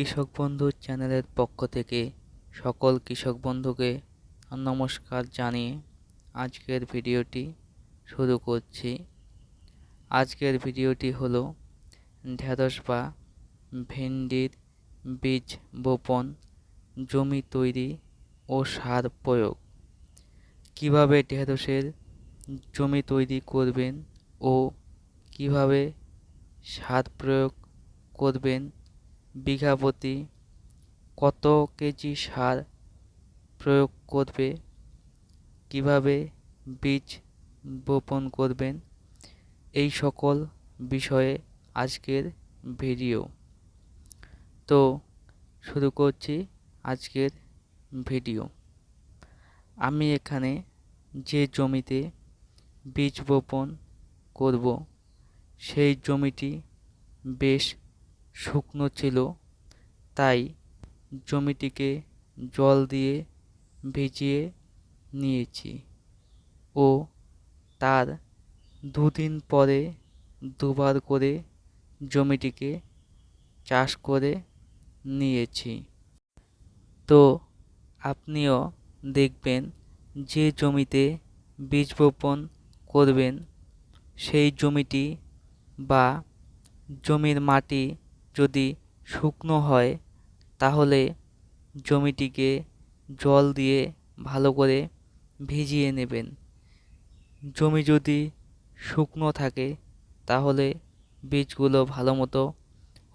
কৃষক বন্ধু চ্যানেলের পক্ষ থেকে সকল কৃষক বন্ধুকে নমস্কার জানিয়ে আজকের ভিডিওটি শুরু করছি। আজকের ভিডিওটি হলো ঢেঁড়স বা ভেন্ডির বীজ বপন, জমি তৈরি ও সার প্রয়োগ। কীভাবে ঢেঁড়সের জমি তৈরি করবেন ও কীভাবে সার প্রয়োগ করবেন বিঘা প্রতি কত কেজি সার প্রয়োগ করবে? কীভাবে বীজ বপন করবেন? এই সকল বিষয়ে আজকের ভিডিও। তো, শুরু করছি আজকের ভিডিও। আমি এখানে যে জমিতে বীজ বপন করব, সেই জমিটি বেশ শুকনো ছিল, তাই জমিটিকে জল দিয়ে ভিজিয়ে নিয়েছি ও তার দুদিন পরে দুবার করে জমিটিকে চাষ করে নিয়েছি। তো আপনিও দেখবেন যে জমিতে বীজ বপন করবেন, সেই জমিটি বা জমির মাটি যদি শুকনো হয়, তাহলে জমিটিকে জল দিয়ে ভালো করে ভিজিয়ে নেবেন। জমি যদি শুকনো থাকে, তাহলে বীজগুলো ভালো মতো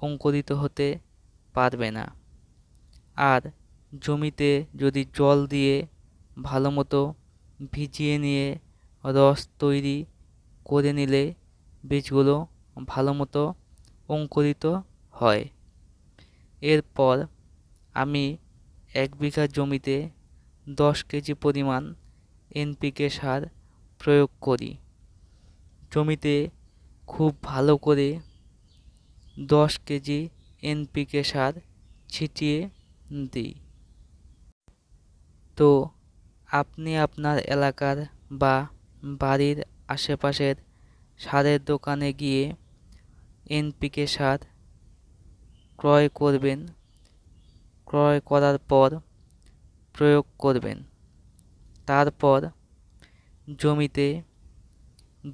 অঙ্কুরিত হতে পারবে না। আর জমিতে যদি জল দিয়ে ভালো মতো ভিজিয়ে নিয়ে রস তৈরি করে নিলে বীজগুলো ভালো মতো অঙ্কুরিত হয়। এরপর আমি এক বিঘা জমিতে দশ কেজি পরিমাণ এনপিকে সার প্রয়োগ করি। জমিতে খুব ভালো করে দশ কেজি এনপিকে সার ছিটিয়ে দিই। তো আপনি আপনার এলাকার বা বাড়ির আশেপাশের সারের দোকানে গিয়ে এনপিকে সার ক্রয় করবেন, ক্রয় করার পর প্রয়োগ করবেন। তারপর জমিতে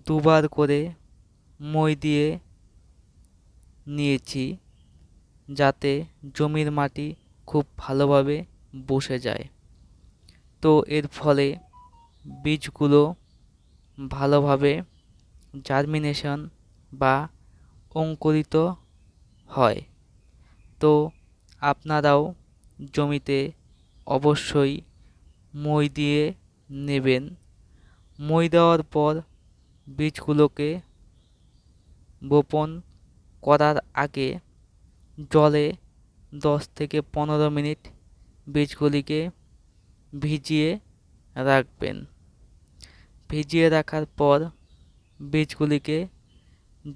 দুবার করে মই দিয়ে নিয়েছি, যাতে জমির মাটি খুব ভালোভাবে বসে যায়। তো এর ফলে বীজগুলো ভালোভাবে জার্মিনেশন বা অঙ্কুরিত হয়। তো আপনারাও জমিতে অবশ্যই মই দিয়ে নেবেন। মই দেওয়ার পর বীজগুলোকে বপন করার আগে জলে দশ থেকে পনেরো মিনিট বীজগুলিকে ভিজিয়ে রাখবেন। ভিজিয়ে রাখার পর বীজগুলিকে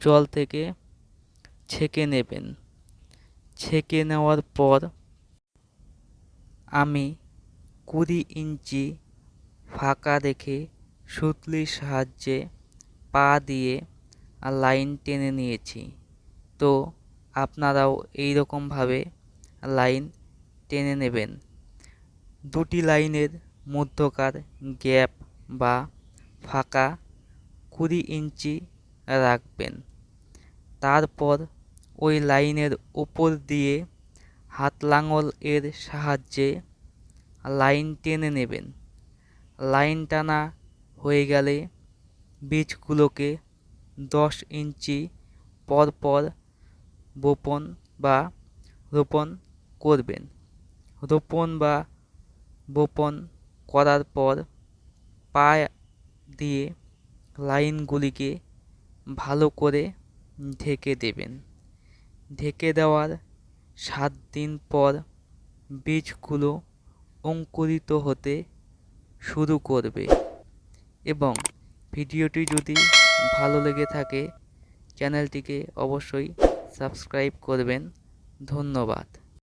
জল থেকে ছেঁকে নেবেন। ছেঁকে নেওয়ার পর আমি কুড়ি ইঞ্চি ফাঁকা রেখে সুতলির সাহায্যে পা দিয়ে লাইন টেনে নিয়েছি। তো আপনারাও এই রকমভাবে লাইন টেনে নেবেন। দুটি লাইনের মধ্যকার গ্যাপ বা ফাঁকা কুড়ি ইঞ্চি রাখবেন। তারপর ওই লাইনের উপর দিয়ে হাত লাঙল এর সাহায্যে লাইন টেনে নেবেন। লাইন টানা হয়ে গেলে বীজগুলোকে দশ ইঞ্চি পর পর বপন বা রোপণ করবেন। রোপণ বা বপন করার পর পা দিয়ে লাইনগুলিকে ভালো করে ঢেকে দেবেন। ঢেকে দেওয়ার সাত দিন পর বীজগুলো অঙ্কুরিত হতে শুরু করবে। এবং ভিডিওটি যদি ভালো লেগে থাকে, চ্যানেলটিকে অবশ্যই সাবস্ক্রাইব করবেন। ধন্যবাদ।